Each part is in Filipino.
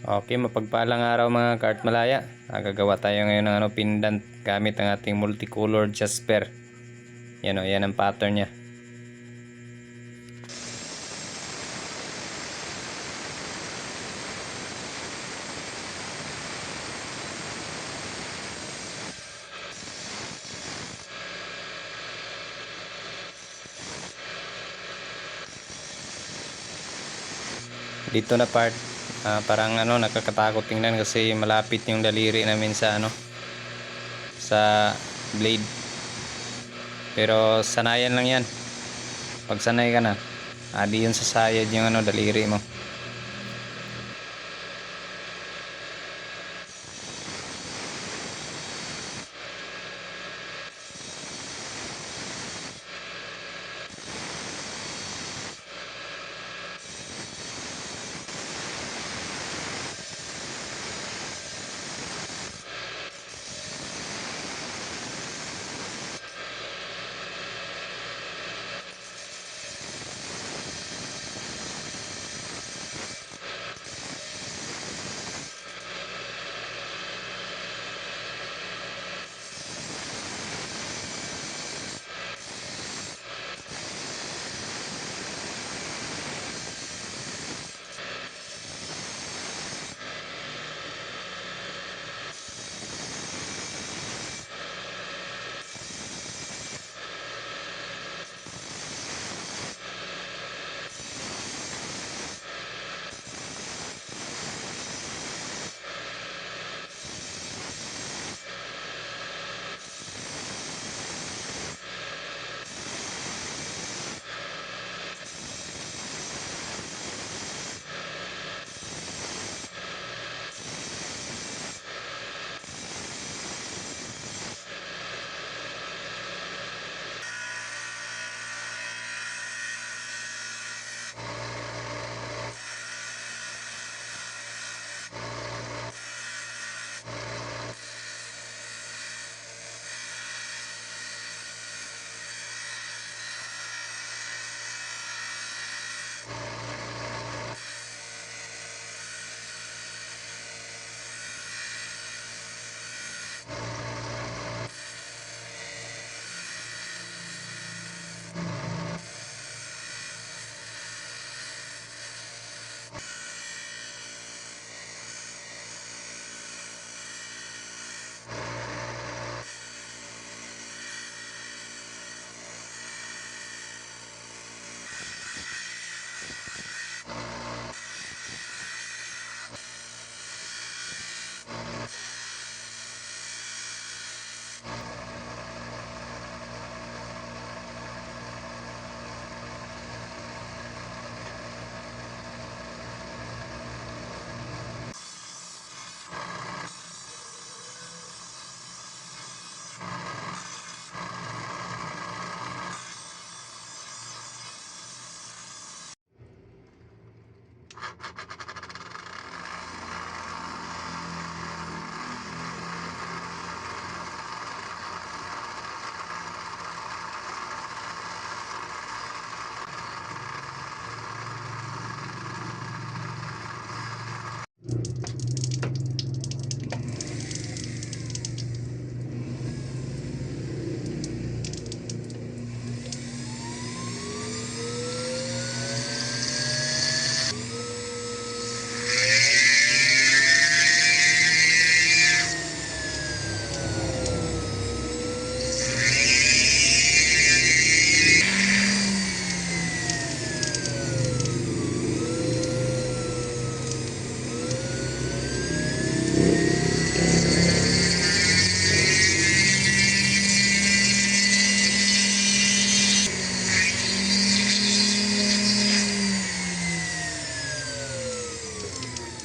Okay, mapagpalang araw mga kart malaya. Ah, Gagawa tayo ngayon ng ano, pendant gamit ang ating multicolor jasper. Yan o, yan ang pattern niya. Dito na part, ah, parang ano, nakakatakot tingnan kasi malapit yung daliri namin sa ano, sa blade. Pero sanayan lang yan. Pag sanay ka na, adi yun sa sayad yung ano, daliri mo.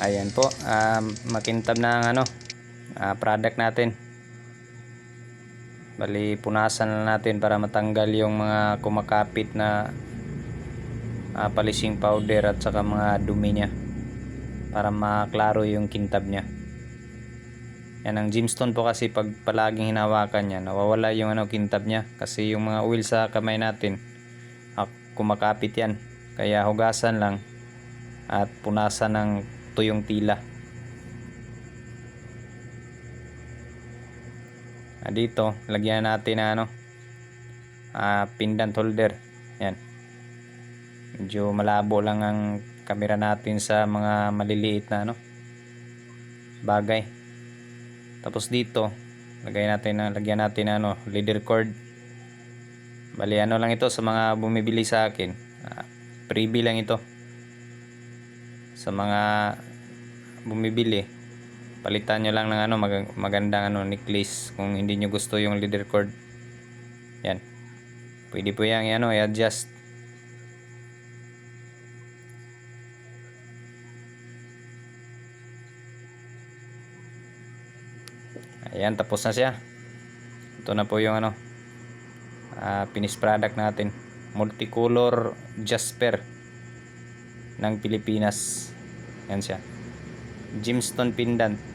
Ayan po, um, makintab na ang ano, ah, product natin. Bali, punasan na natin para matanggal yung mga kumakapit na ah, polishing powder at saka mga dumi niya. Para maklaro yung kintab niya. Yan ang gemstone po kasi pag palaging hinawakan niya, nawawala yung ano kintab niya kasi yung mga oil sa kamay natin ah, kumakapit yan. Kaya hugasan lang at punasan ng sakto yung tila. Ah, dito, lagyan natin na ano, ah, pendant holder. Yan. Medyo malabo lang ang camera natin sa mga maliliit na ano, bagay. Tapos dito, lagay natin na lagyan natin na ano, leader cord. Bali ano lang ito sa mga bumibili sa akin. Ah, freebie lang ito. Sa mga bumibili, palitan nyo lang ng ano mag- magandang ano necklace kung hindi nyo gusto yung leader cord. Yan. Pwede po yang ano i-adjust. Ayan, tapos na siya. Ito na po yung ano, ah, finished product natin. Multicolor Jasper ng Pilipinas. Yan siya. Gemstone pendant.